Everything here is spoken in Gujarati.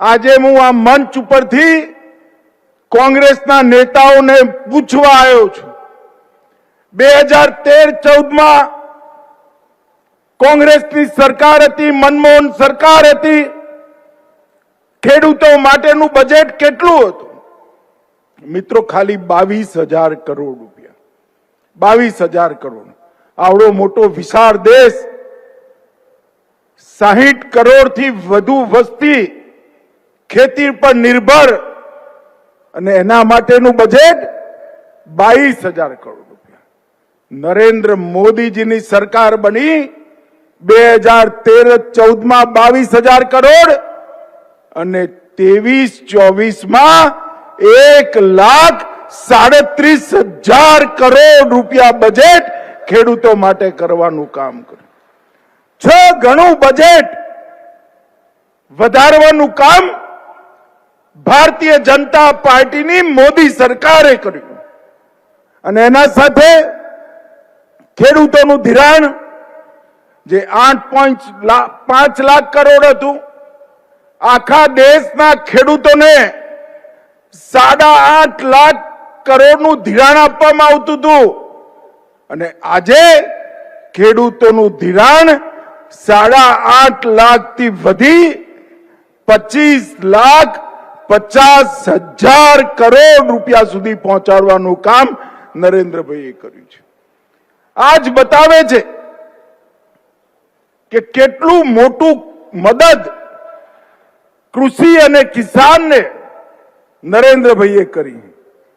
આજે હું આ મંચ ઉપરથી કોંગ્રેસના નેતાઓને પૂછવા આવ્યો છું. બે હજાર તેર ચૌદમાં કોંગ્રેસની સરકાર હતી, મનમોહન સરકાર હતી. ખેડૂતો માટેનું બજેટ કેટલું હતું? મિત્રો, ખાલી બાવીસ હજાર કરોડ રૂપિયા. બાવીસ હજાર કરોડ. આવડો મોટો વિશાળ દેશ. સાહીઠ કરોડથી વધુ વસ્તી ખેતી પર નિર્ભર અને એના માટેનું બજેટ બાવીસ હજાર કરોડ રૂપિયા. નરેન્દ્ર મોદીજીની સરકાર બની, બે હજાર તેર ચૌદમાં બાવીસ હજાર કરોડ અને ત્રેવીસ ચોવીસમાં એક લાખ સાડત્રીસ હજાર કરોડ રૂપિયા બજેટ ખેડૂતો માટે કરવાનું કામ કર્યું. છ ગણું બજેટ વધારવાનું કામ ભારતીય જનતા પાર્ટીની મોદી સરકારે કર્યું. અને એના સાથે ખેડૂતોનું ધિરાણ, જે આઠ પોઈન્ટ પાંચ લાખ કરોડ હતું, આખા દેશના ખેડૂતોને સાડા આઠ લાખ કરોડનું ધિરાણ આપવામાં આવતું હતું. અને આજે ખેડૂતોનું ધિરાણ સાડા આઠ લાખથી વધી પચીસ લાખ પચાસ હજાર કરોડ રૂપિયા સુધી પહોંચાડવાનું કામ નરેન્દ્રભાઈએ કર્યું છે. આજ બતાવે છે કે કેટલું મોટું મદદ કૃષિ અને કિસાનને નરેન્દ્રભાઈએ કરી.